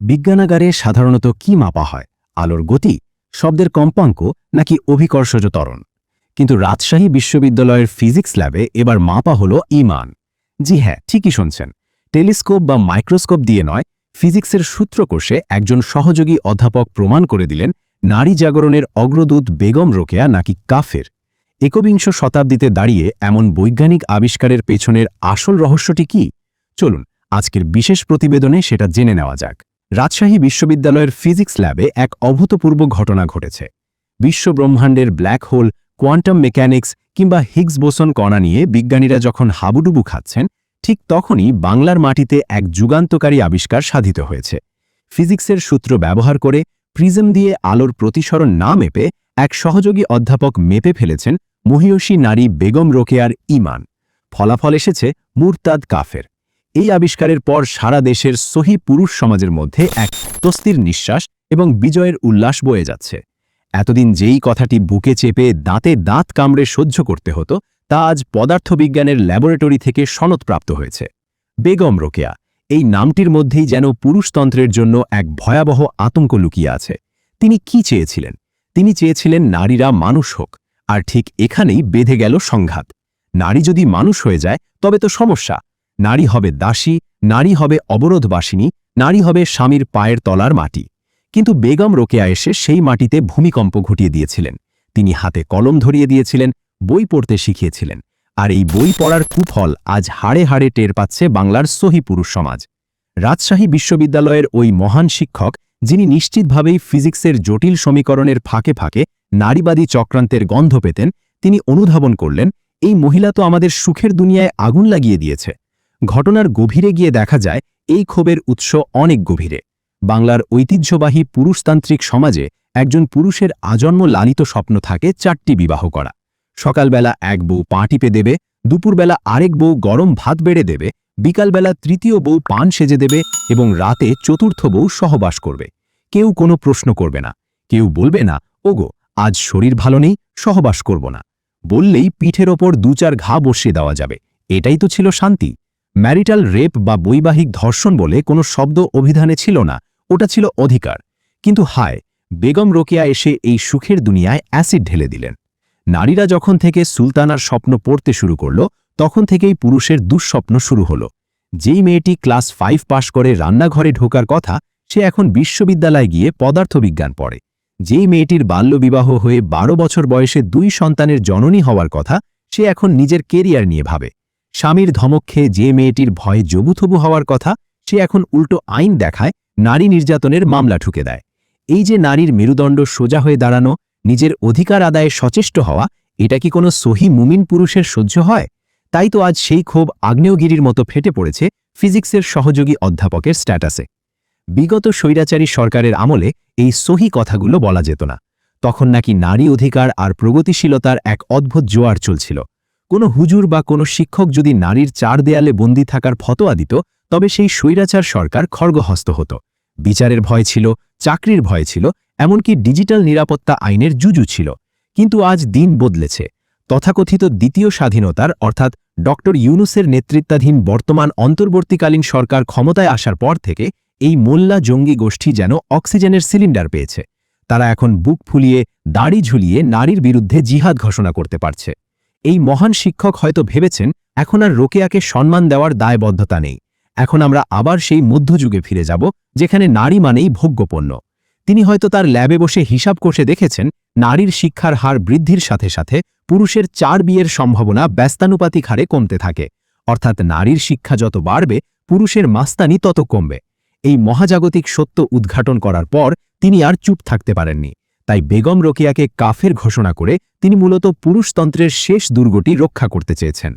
বিজ্ঞানাগারে সাধারণত কি মাপা হয়? আলোর গতি, শব্দের কম্পাঙ্ক, নাকি অভিকর্ষজ ত্বরণ? কিন্তু রাজশাহী বিশ্ববিদ্যালয়ের ফিজিক্স ল্যাবে এবার মাপা হল ইমান। জি হ্যাঁ ঠিকই শুনছেন। টেলিস্কোপ বা মাইক্রোস্কোপ দিয়ে নয়, ফিজিক্সের সূত্রকোষে একজন সহযোগী অধ্যাপক প্রমাণ করে দিলেন, নারী জাগরণের অগ্রদূত বেগম রোকেয়া নাকি কাফের। একবিংশ শতাব্দীতে দাঁড়িয়ে এমন বৈজ্ঞানিক আবিষ্কারের পেছনের আসল রহস্যটি কি? চলুন, আজকের বিশেষ প্রতিবেদনে সেটা জেনে নেওয়া যাক। রাজশাহী বিশ্ববিদ্যালয়ের ফিজিক্স ল্যাবে এক অভূতপূর্ব ঘটনা ঘটেছে। বিশ্বব্রহ্মাণ্ডের ব্ল্যাক হোল, কোয়ান্টাম মেকানিক্স কিংবা হিগস বোসন কণা নিয়ে বিজ্ঞানীরা যখন হাবুডুবু খাচ্ছেন, ঠিক তখনই বাংলার মাটিতে এক যুগান্তকারী আবিষ্কার সাধিত হয়েছে। ফিজিক্সের সূত্র ব্যবহার করে প্রিজম দিয়ে আলোর প্রতিসরণ না মেপে এক সহযোগী অধ্যাপক মেপে ফেলেছেন মহিয়সী নারী বেগম রোকেয়ার ইমান। ফলাফল এসেছে মুরতাদ কাফের। এই আবিষ্কারের পর সারা দেশের সহি পুরুষ সমাজের মধ্যে এক তস্তির নিঃশ্বাস এবং বিজয়ের উল্লাস বয়ে যাচ্ছে। এতদিন যেই কথাটি বুকে চেপে দাঁতে দাঁত কামড়ে সহ্য করতে হতো, তা আজ পদার্থবিজ্ঞানের ল্যাবরেটরি থেকে সনদপ্রাপ্ত হয়েছে। বেগম রোকেয়া, এই নামটির মধ্যেই যেন পুরুষতন্ত্রের জন্য এক ভয়াবহ আতঙ্ক লুকিয়ে আছে। তিনি কি চেয়েছিলেন? তিনি চেয়েছিলেন নারীরা মানুষ হোক, আর ঠিক এখানেই বেঁধে গেল সংঘাত। নারী যদি মানুষ হয়ে যায়, তবে তো সমস্যা। নারী হবে দাসী, নারী হবে অবরোধবাসিনী, নারী হবে স্বামীর পায়ের তলার মাটি। কিন্তু বেগম রোকেয়া এসে সেই মাটিতে ভূমিকম্প ঘটিয়ে দিয়েছিলেন। তিনি হাতে কলম ধরিয়ে দিয়েছিলেন, বই পড়তে শিখিয়েছিলেন। আর এই বই পড়ার কুফল আজ হাড়ে হাড়ে টের পাচ্ছে বাংলার সহি পুরুষ সমাজ। রাজশাহী বিশ্ববিদ্যালয়ের ওই মহান শিক্ষক, যিনি নিশ্চিতভাবেই ফিজিক্সের জটিল সমীকরণের ফাঁকে ফাঁকে নারীবাদী চক্রান্তের গন্ধ পেতেন, তিনি অনুধাবন করলেন, এই মহিলা তো আমাদের সুখের দুনিয়ায় আগুন লাগিয়ে দিয়েছে। ঘটনার গভীরে গিয়ে দেখা যায়, এই ক্ষোভের উৎস অনেক গভীরে। বাংলার ঐতিহ্যবাহী পুরুষতান্ত্রিক সমাজে একজন পুরুষের আজন্ম লালিত স্বপ্ন থাকে চারটি বিবাহ করা। সকালবেলা এক বউ পা টিপে দেবে, দুপুরবেলা আরেক বউ গরম ভাত বেড়ে দেবে, বিকালবেলা তৃতীয় বউ পান সেজে দেবে এবং রাতে চতুর্থ বউ সহবাস করবে। কেউ কোনো প্রশ্ন করবে না, কেউ বলবে না, ওগো, আজ শরীর ভালো নেই, সহবাস করব না। বললেই পিঠের ওপর দু চার ঘা বসিয়ে দেওয়া যাবে। এটাই তো ছিল শান্তি। ম্যারিটাল রেপ বা বৈবাহিক ধর্ষণ বলে কোনো শব্দ অভিধানে ছিল না, ওটা ছিল অধিকার। কিন্তু হায়, বেগম রোকেয়া এসে এই সুখের দুনিয়ায় অ্যাসিড ঢেলে দিলেন। নারীরা যখন থেকে সুলতানার স্বপ্ন পড়তে শুরু করল, তখন থেকেই পুরুষের দুঃস্বপ্ন শুরু হল। যেই মেয়েটি ক্লাস ফাইভ পাশ করে রান্নাঘরে ঢোকার কথা, সে এখন বিশ্ববিদ্যালয়ে গিয়ে পদার্থবিজ্ঞান পড়ে। যেই মেয়েটির বাল্যবিবাহ হয়ে বারো বছর বয়সে দুই সন্তানের জননী হওয়ার কথা, সে এখন নিজের কেরিয়ার নিয়ে ভাবে। স্বামীর ধমক খেয়ে যে মেয়েটির ভয়ে জবুথবু হওয়ার কথা, সে এখন উল্টো আইন দেখায়, নারী নির্যাতনের মামলা ঠুকে দেয়। এই যে নারীর মেরুদণ্ড সোজা হয়ে দাঁড়ানো, নিজের অধিকার আদায়ে সচেষ্ট হওয়া, এটা কি কোনো সহি মুমিন পুরুষের সহ্য হয়? তাই তো আজ সেই ক্ষোভ আগ্নেয়গিরির মতো ফেটে পড়েছে ফিজিক্সের সহযোগী অধ্যাপকের স্ট্যাটাসে। বিগত স্বৈরাচারী সরকারের আমলে এই সহি কথাগুলো বলা যেত না। তখন নাকি নারী অধিকার আর প্রগতিশীলতার এক অদ্ভুত জোয়ার চলছিল। কোনো হুজুর বা কোনো শিক্ষক যদি নারীর চার দেয়ালে বন্দী থাকার ফতোয়া দিত, তবে সেই স্বৈরাচার সরকার খর্গহস্ত হতো। বিচারের ভয় ছিল, চাকরির ভয় ছিল, এমনকি ডিজিটাল নিরাপত্তা আইনের জুজু ছিল। কিন্তু আজ দিন বদলেছে। তথাকথিত দ্বিতীয় স্বাধীনতার, অর্থাৎ ড ইউনুসের নেতৃত্বাধীন বর্তমান অন্তর্বর্তীকালীন সরকার ক্ষমতায় আসার পর থেকে, এই মোল্লা জঙ্গি গোষ্ঠী যেন অক্সিজেনের সিলিন্ডার পেয়েছে। তারা এখন বুক ফুলিয়ে, দাড়ি ঝুলিয়ে নারীর বিরুদ্ধে জিহাদ ঘোষণা করতে পারছে। এই মহান শিক্ষক হয়তো ভেবেছেন, এখন আর রোকেয়াকে সম্মান দেওয়ার দায়বদ্ধতা নেই। এখন আমরা আবার সেই মধ্যযুগে ফিরে যাব, যেখানে নারী মানেই ভোগ্যপণ্য। তিনি হয়তো তার ল্যাবে বসে হিসাব কষে দেখেছেন, নারীর শিক্ষার হার বৃদ্ধির সাথে সাথে পুরুষের চার বিয়ের সম্ভাবনা ব্যস্তানুপাতিক হারে কমতে থাকে। অর্থাৎ নারীর শিক্ষা যত বাড়বে, পুরুষের মাস্তানি তত কমবে। এই মহাজাগতিক সত্য উদ্ঘাটন করার পর তিনি আর চুপ থাকতে পারেননি। তাই বেগম রোকেয়াকে কাফের ঘোষণা করে তিনি মূলত পুরুষতন্ত্রের শেষ দুর্গটি রক্ষা করতে চেয়েছেন।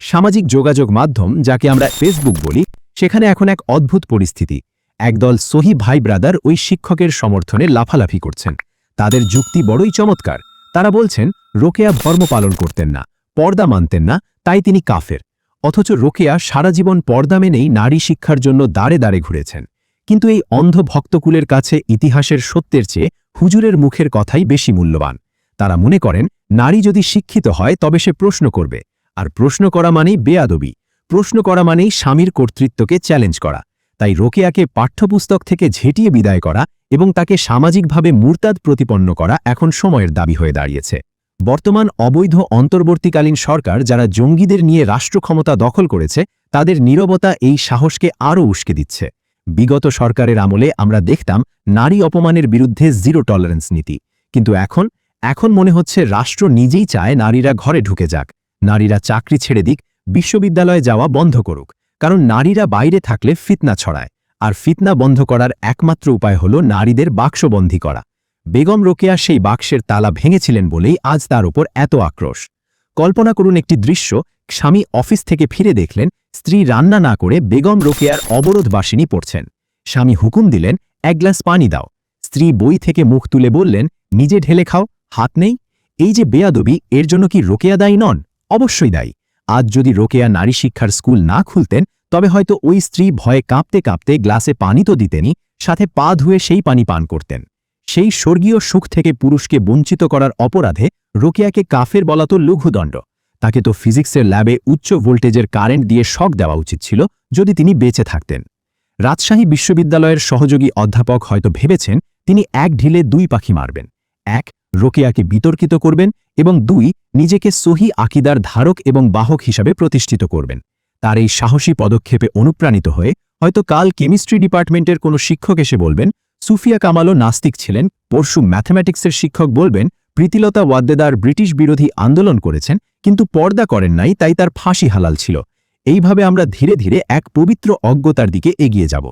সামাজিক যোগাযোগ মাধ্যম, যাকে আমরা ফেসবুক বলি, সেখানে এখন এক অদ্ভুত পরিস্থিতি। একদল সহি ভাই ব্রাদার ওই শিক্ষকের সমর্থনে লাফালাফি করছেন। তাদের যুক্তি বড়ই চমৎকার। তারা বলছেন, রোকেয়া ধর্ম পালন করতেন না, পর্দা মানতেন না, তাই তিনি কাফের। অথচ রোকেয়া সারা জীবন পর্দা মেনেই নারী শিক্ষার জন্য দাঁড়ে দাঁড়ে ঘুরেছেন। কিন্তু এই অন্ধ ভক্তকুলের কাছে ইতিহাসের সত্যের চেয়ে হুজুরের মুখের কথাই বেশি মূল্যবান। তারা মনে করেন, নারী যদি শিক্ষিত হয় তবে সে প্রশ্ন করবে। আর প্রশ্ন করা মানেই বেয়াদবি। প্রশ্ন করা মানেই স্বামীর কর্তৃত্বকে চ্যালেঞ্জ করা। তাই রোকেয়াকে পাঠ্যপুস্তক থেকে ঝেঁটিয়ে বিদায় করা এবং তাকে সামাজিকভাবে মুরতাদ প্রতিপন্ন করা এখন সময়ের দাবি হয়ে দাঁড়িয়েছে। বর্তমান অবৈধ অন্তর্বর্তীকালীন সরকার যারা জঙ্গিদের নিয়ে রাষ্ট্র ক্ষমতা দখল করেছে, তাদের নীরবতা এই সাহসকে আরও উস্কে দিচ্ছে। বিগত সরকারের আমলে আমরা দেখতাম, নারী অপমানের বিরুদ্ধে জিরো টলারেন্স নীতি। কিন্তু এখন এখন মনে হচ্ছে রাষ্ট্র নিজেই চায় নারীরা ঘরে ঢুকে যাক। নারীরা চাকরি ছেড়ে দিক, বিশ্ববিদ্যালয়ে যাওয়া বন্ধ করুক। কারণ নারীরা বাইরে থাকলে ফিতনা ছড়ায়। আর ফিতনা বন্ধ করার একমাত্র উপায় হল নারীদের বাক্সবন্দী করা। বেগম রোকেয়া সেই বাক্সের তালা ভেঙেছিলেন বলেই আজ তার উপর এত আক্রোশ। কল্পনা করুন একটি দৃশ্য, স্বামী অফিস থেকে ফিরে দেখলেন, স্ত্রী রান্না না করে বেগম রোকেয়ার অবরোধ বাসিনী পড়ছেন। স্বামী হুকুম দিলেন, এক গ্লাস পানি দাও। স্ত্রী বই থেকে মুখ তুলে বললেন, নিজে ঢেলে খাও। হাত নেই? এই যে বেয়াদবি, এর জন্য কি রোকেয়া দায়ী নন? অবশ্যই দায়ী। আজ যদি রোকেয়া নারী শিক্ষার স্কুল না খুলতেন, তবে হয়তো ওই স্ত্রী ভয়ে কাঁপতে কাঁপতে গ্লাসে পানি তো দিতেনই, সাথে পা ধুয়ে সেই পানি পান করতেন। সেই স্বর্গীয় সুখ থেকে পুরুষকে বঞ্চিত করার অপরাধে রোকেয়াকে কাফের বলা তো লঘুদণ্ড। তাকে তো ফিজিক্সের ল্যাবে উচ্চ ভোল্টেজের কারেন্ট দিয়ে শক দেওয়া উচিত ছিল যদি তিনি বেঁচে থাকতেন। রাজশাহী বিশ্ববিদ্যালয়ের সহযোগী অধ্যাপক হয়তো ভেবেছেন, তিনি এক ঢিলে দুই পাখি মারবেন। এক রোকেয়াকে বিতর্কিত করবেন এবং দুই, নিজেকে সহি আকিদার ধারক এবং বাহক হিসাবে প্রতিষ্ঠিত করবেন। তার এই সাহসী পদক্ষেপে অনুপ্রাণিত হয়ে হয়তো কাল কেমিস্ট্রি ডিপার্টমেন্টের কোনো শিক্ষক এসে বলবেন, সুফিয়া কামালও নাস্তিক ছিলেন, পরশু ম্যাথমেটিক্সের শিক্ষক বলবেন, প্রীতিলতা ওয়াদ্দেদার ব্রিটিশ বিরোধী আন্দোলন করেছেন, কিন্তু পর্দা করেন নাই, তাই তার ফাঁসি হালাল ছিল। এইভাবে আমরা ধীরে ধীরে এক পবিত্র অজ্ঞতার দিকে এগিয়ে যাব।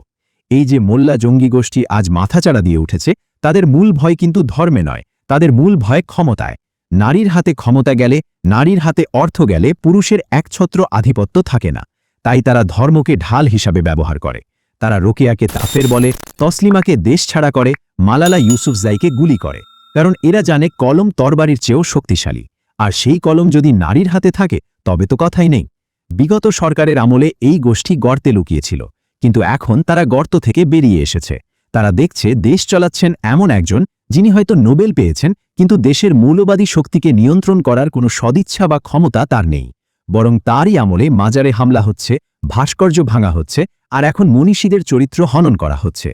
এই যে মোল্লা জঙ্গি গোষ্ঠী আজ মাথাচাড়া দিয়ে উঠেছে, তাদের মূল ভয় কিন্তু ধর্মে নয় তাদের মূল ভয় ক্ষমতায়। নারীর হাতে ক্ষমতা গেলে, নারীর হাতে অর্থ গেলে পুরুষের একছত্র আধিপত্য থাকে না। তাই তারা ধর্মকে ঢাল হিসাবে ব্যবহার করে। তারা রোকেয়াকে তাফের বলে, তসলিমাকে দেশ ছাড়া করে, মালালা ইউসুফজাইকে গুলি করে। কারণ এরা জানে কলম তরবারির চেয়েও শক্তিশালী। আর সেই কলম যদি নারীর হাতে থাকে, তবে তো কথাই নেই। বিগত সরকারের আমলে এই গোষ্ঠী গর্তে লুকিয়েছিল। কিন্তু এখন তারা গর্ত থেকে বেরিয়ে এসেছে। তারা দেখছে দেশ চালাচ্ছেন এমন একজন যিনি হয়তো নোবেল পেয়েছেন, কিন্তু দেশের মৌলবাদী শক্তিকে নিয়ন্ত্রণ করার কোনো সদিচ্ছা বা ক্ষমতা তার নেই। বরং তারই আমলে মাজারে হামলা হচ্ছে, ভাস্কর্য ভাঙা হচ্ছে, আর এখন মনীষীদের চরিত্র হনন করা হচ্ছে।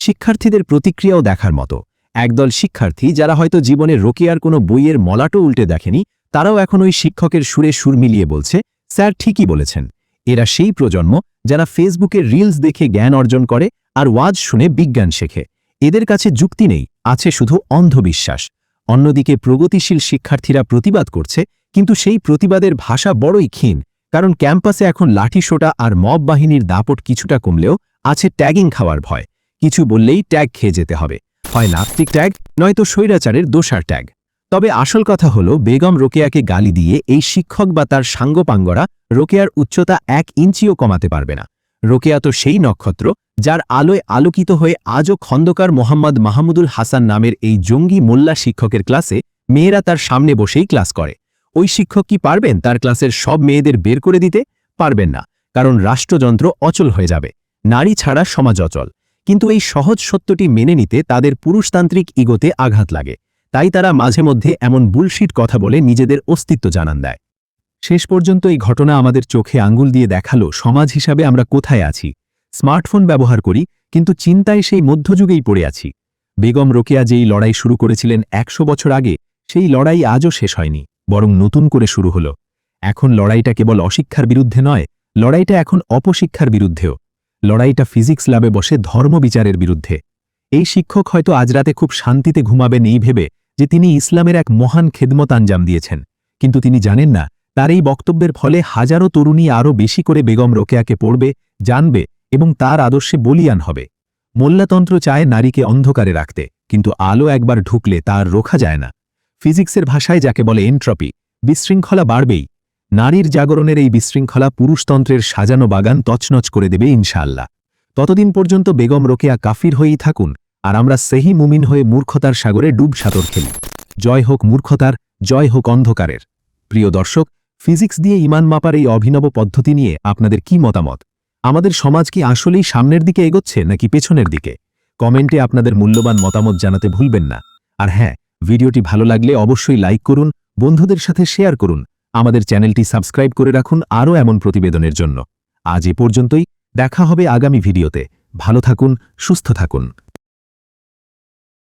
শিক্ষার্থীদের প্রতিক্রিয়াও দেখার মতো। একদল শিক্ষার্থী যারা হয়তো জীবনে রোকিয়ার কোনো বইয়ের মলাটো উল্টে দেখেনি, তারাও এখন ওই শিক্ষকের সুরে সুর মিলিয়ে বলছে, স্যার, ঠিকই বলেছেন। এরা সেই প্রজন্ম যারা ফেসবুকে রিলস দেখে জ্ঞান অর্জন করে আর ওয়াজ শুনে বিজ্ঞান শেখে। এদের কাছে যুক্তি নেই। আছে শুধু অন্ধবিশ্বাস। অন্যদিকে প্রগতিশীল শিক্ষার্থীরা প্রতিবাদ করছে, কিন্তু সেই প্রতিবাদের ভাষা বড়ই ক্ষীণ, কারণ ক্যাম্পাসে এখন লাঠিসোটা আর মব বাহিনীর দাপট কিছুটা কমলেও আছে ট্যাগিং খাওয়ার ভয়। কিছু বললেই ট্যাগ খেয়ে যেতে হবে। হয় নাস্তিক ট্যাগ, নয়তো স্বৈরাচারের দোষার ট্যাগ। তবে আসল কথা হল, বেগম রোকেয়াকে গালি দিয়ে এই শিক্ষক বা তার সাঙ্গপাঙ্গরা রোকেয়ার উচ্চতা এক ইঞ্চিও কমাতে পারবে না। রোকেয়া তো সেই নক্ষত্র যার আলোয় আলোকিত হয়ে আজও খন্দকার মোহাম্মদ মাহমুদুল হাসান নামের এই জঙ্গি মোল্লা শিক্ষকের ক্লাসে মেয়েরা তার সামনে বসেই ক্লাস করে। ওই শিক্ষক কি পারবেন তার ক্লাসের সব মেয়েদের বের করে দিতে? পারবেন না, কারণ রাষ্ট্রযন্ত্র অচল হয়ে যাবে। নারী ছাড়া সমাজ অচল। কিন্তু এই সহজ সত্যটি মেনে নিতে তাদের পুরুষতান্ত্রিক ইগোতে আঘাত লাগে। তাই তারা মাঝে মধ্যে এমন বুলশিট কথা বলে নিজেদের অস্তিত্ব জানান দেয়। শেষ পর্যন্ত এই ঘটনা আমাদের চোখে আঙ্গুল দিয়ে দেখাল, সমাজ হিসাবে আমরা কোথায় আছি? স্মার্টফোন ব্যবহার করি, কিন্তু চিন্তায় সেই মধ্যযুগেই পড়ে আছি। বেগম রোকেয়া যেই লড়াই শুরু করেছিলেন একশো বছর আগে, সেই লড়াই আজও শেষ হয়নি, বরং নতুন করে শুরু হল। এখন লড়াইটা কেবল অশিক্ষার বিরুদ্ধে নয়, লড়াইটা এখন অপশিক্ষার বিরুদ্ধেও। লড়াইটা ফিজিক্স ল্যাবে বসে ধর্মবিচারের বিরুদ্ধে। এই শিক্ষক হয়তো আজ রাতে খুব শান্তিতে ঘুমাবেন এই ভেবে যে তিনি ইসলামের এক মহান খেদমত আঞ্জাম দিয়েছেন। কিন্তু তিনি জানেন না, তার এই বক্তব্যের ফলে হাজারো তরুণী আরও বেশি করে বেগম রোকেয়াকে পড়বে, জানবে এবং তার আদর্শে বলিয়ান হবে। মোল্লাতন্ত্র চায় নারীকে অন্ধকারে রাখতে, কিন্তু আলো একবার ঢুকলে তার রোখা যায় না। ফিজিক্সের ভাষায় যাকে বলে এন্ট্রপি, বিশৃঙ্খলা বাড়বেই। নারীর জাগরণের এই বিশৃঙ্খলা পুরুষতন্ত্রের সাজানো বাগান তছনছ করে দেবে ইনশাআল্লাহ। ততদিন পর্যন্ত বেগম রোকেয়া কাফির হয়েই থাকুন, আর আমরা সেহি মুমিন হয়ে মূর্খতার সাগরে ডুব সাঁতর খেলি। জয় হোক মূর্খতার, জয় হোক অন্ধকারের। প্রিয় দর্শক, ফিজিক্স দিয়ে ইমান মাপার এই অভিনব পদ্ধতি নিয়ে আপনাদের কি মতামত? আমাদের সমাজ কি আসলেই সামনের দিকে এগোচ্ছে নাকি পেছনের দিকে? কমেন্টে আপনাদের মূল্যবান মতামত জানাতে ভুলবেন না। আর হ্যাঁ ভিডিওটি ভালো লাগলে অবশ্যই লাইক করুন, বন্ধুদের সাথে শেয়ার করুন। আমাদের চ্যানেলটি সাবস্ক্রাইব করে রাখুন আরও এমন প্রতিবেদনের জন্য। আজ এ পর্যন্তই, দেখা হবে আগামী ভিডিওতে। ভালো থাকুন, সুস্থ থাকুন।